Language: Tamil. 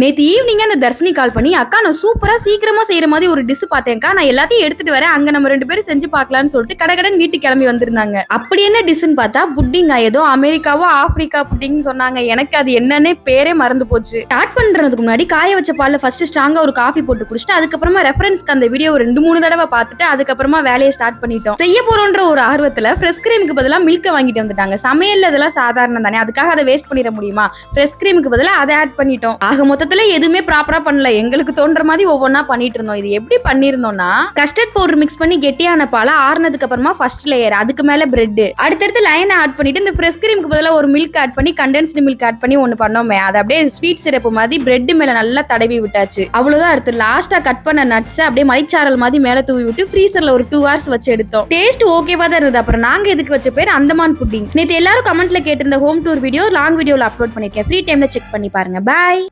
நேற்று ஈவினிங் அந்த தர்ஷினி கால் பண்ணி அக்கா நான் சூப்பராக சீக்கிரமாக செய்கிற மாதிரி ஒரு டிஷ் பார்த்தேன்க்கா. நான் எல்லாத்தையும் எடுத்துட்டு வரேன். அங்கே நம்ம ரெண்டு பேரும் செஞ்சு பார்க்கலாம்னு சொல்லிட்டு கடகடன் வீட்டுக்கு கிளம்பி வந்திருந்தாங்க. அப்படி என்ன டிஷ்னு பார்த்தா புட்டிங்கா ஏதோ அமெரிக்காவோ ஆப்பிரிக்கா புட்டிங்னு சொன்னாங்க. எனக்கு அது என்னன்னே பேரே மறந்து போச்சு. ஸ்டார்ட் பண்ணுறதுக்கு முன்னாடி காய வச்ச பாலில் ஃபர்ஸ்ட் ஸ்ட்ராங்காக ஒரு காஃபி போட்டு குடிச்சிட்டு அதுக்கப்புறமா ரெஃபரன்ஸ்க்கு அந்த வீடியோ ரெண்டு மூணு தடவை பார்த்துட்டு அதுக்கப்புறமா வேலையை ஸ்டார்ட் பண்ணிட்டோம். செய்ய போறோன்ற ஒரு ஆர்வத்தில் ஃப்ரெஷ் கிரீமுக்கு பதிலாக மில்க்கை வாங்கிட்டு வந்துட்டாங்க. சமையல் இதெல்லாம் சாதாரணம் தானே. அதுக்காக அதை வேஸ்ட் பண்ணிட முடியுமா? ஃப்ரெஷ் கிரீமுக்கு பதிலாக அதை ஆட் பண்ணிட்டோம். ஆக மொத்தத்துல எதுவுமே ப்ராப்பரா பண்ணல. எங்களுக்கு தோன்ற மாதிரி ஒவ்வொன்றா பண்ணிட்டு இருந்தோம். இது எப்படி பண்ணிருந்தோம்னா கஸ்டர்ட் பவுடர் மிக்ஸ் பண்ணி கெட்டியான பாலை ஆறுனதுக்கு அப்புறமா ஃபர்ஸ்ட் லேயர் அதுக்கு மேல பிரெட் அடுத்தடுத்து லைனை ஆட் பண்ணிட்டு இந்த ஃப்ரெஷ் கிரீமுக்கு பதிலாக ஒரு மில்க் ஆட் பண்ணி கண்டென்ஸ்டு மில்க் ஆட் பண்ணி ஒன்னு பண்ணோமே. அது அப்படியே ஸ்வீட் சிரப்பு மாதிரி பிரெட் மேல நல்லா தடவி விட்டாச்சு. அவ்வளவுதான். அடுத்து லாஸ்டா கட் பண்ண நட்ஸ் அப்படியே மலைச்சாரல் மாதிரி மேல தூவி விட்டு ஃப்ரீசர்ல ஒரு டூ ஹவர்ஸ் வச்சு எடுத்தோம். டேஸ்ட் ஓகேவா தான் இருந்தது. அப்புறம் நாங்க எதுக்கு வச்ச பேர் அந்தமான் புட்டிங் நேற்று எல்லாரும் கமெண்ட்ல கேட்டிருந்த ஹோம் டூர் வீடியோ லாங் வீடியோல அப்லோட் பண்ணிருக்கேன். ஃப்ரீ டைம்ல செக் பண்ணி பாருங்க. பாய்